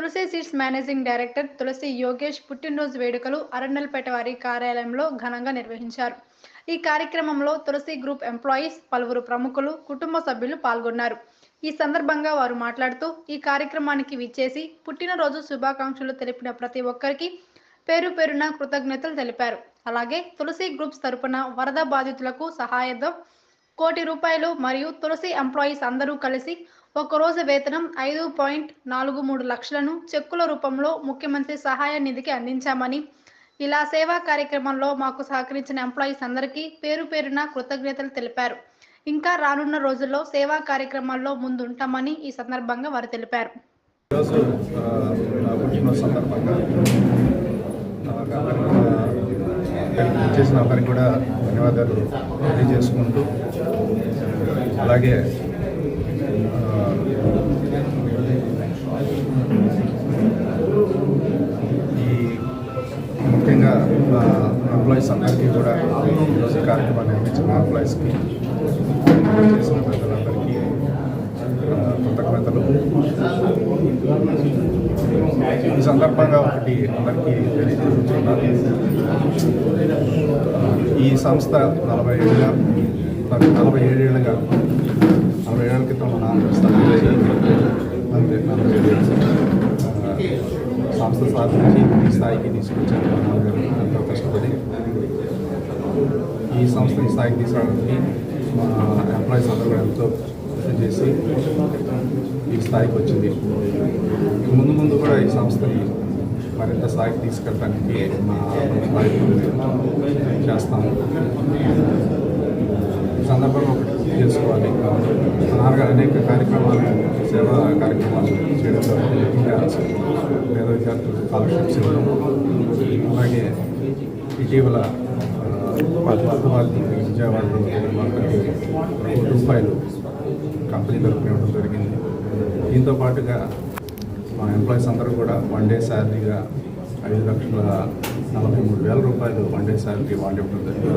Tulasi seeds managing director Tulasi Yogesh పుట్టినరోజు వేడుకలు అరండల్పేట వారి కార్యాలయంలో ఘనంగా నిర్వహించారు. ఈ కార్యక్రమంలో తులసి గ్రూప్ ఎంప్లాయీస్ పలువురు ప్రముఖులు కుటుంబ సభ్యులు పాల్గొన్నారు. ఈ సందర్భంగా వారు మాట్లాడుతూ ఈ కార్యక్రమానికి విచ్చేసి పుట్టినరోజు శుభాకాంక్షలు తెలిపిన ప్రతి ఒక్కరికి పేరు పేరున కృతజ్ఞతలు తెలిపారు. అలాగే తులసి గ్రూప్స్ తరపున వరద బాధితులకు సహాయార్థం కోటి రూపాయలు మరియు తులసి ఎంప్లాయీస్ అందరూ కలిసి రోజు వేతనం ఐదు పాయింట్ నాలుగు మూడు లక్షలను చెక్కుల రూపంలో ముఖ్యమంత్రి సహాయ నిధికి అందించామని ఇలా సేవా కార్యక్రమంలో మాకు సహకరించిన ఎంప్లాయీస్ అందరికీ పేరు పేరున కృతజ్ఞతలు తెలిపారు. ఇంకా రానున్న రోజుల్లో సేవా కార్యక్రమాల్లో ముందుంటామని ఈ సందర్భంగా వారు తెలిపారు. ఈరోజు సందర్భంగా చేసిన కూడా ధన్యవాదాలు తెలియజేసుకుంటూ అలాగే ఎంప్లాయీస్ అందరికీ కూడా ఈరోజు కార్యక్రమాన్ని అందించిన ఎంప్లాయీస్కి చేసిన ప్రజలందరికీ కృతజ్ఞతలు. ఈ సందర్భంగా ఒకటి అందరికీ తెలియజేస్తున్నాను. ఈ సంస్థ నలభై ఏళ్ళుగా నలభై ఏడేళ్ళుగా నలభై ఏళ్ళ క్రితం నా స్థాపించి అంతే నలభై ఏళ్ళు సంస్థ సాధించి ఈ స్థాయికి తీసుకొచ్చారు. ఎంతో కష్టపడి ఈ సంస్థ ఈ స్థాయికి తీసుకురావడానికి మా ఎంప్లాయీస్ అందరూ కూడా ఎంతో కృషి చేసి ఈ స్థాయికి వచ్చింది. ముందు ముందు కూడా ఈ సంస్థని మరింత స్థాయికి తీసుకెళ్ళడానికి మా ప్రయత్నం చేస్తాము. ఈ సందర్భంగా ఒకటి చేసుకోవాలి. మా నాన్నగారు అనేక కార్యక్రమాలు సేవా కార్యక్రమాలు చేయడం ముఖ్యంగా పేద విద్యార్థులు స్కాలర్షిప్స్ ఇవ్వడం అలాగే ఇటీవల వాళ్ళకి విజయవాడలో కోటి రూపాయలు కంపెనీ తరఫున ఇవ్వడం జరిగింది. దీంతో పాటుగా మా ఎంప్లాయీస్ అందరూ కూడా వన్ డే శాలరీగా ఐదు లక్షల నలభై మూడు వేల రూపాయలు వన్ డే శాలరీ వాళ్ళు ఇవ్వడం జరిగింది.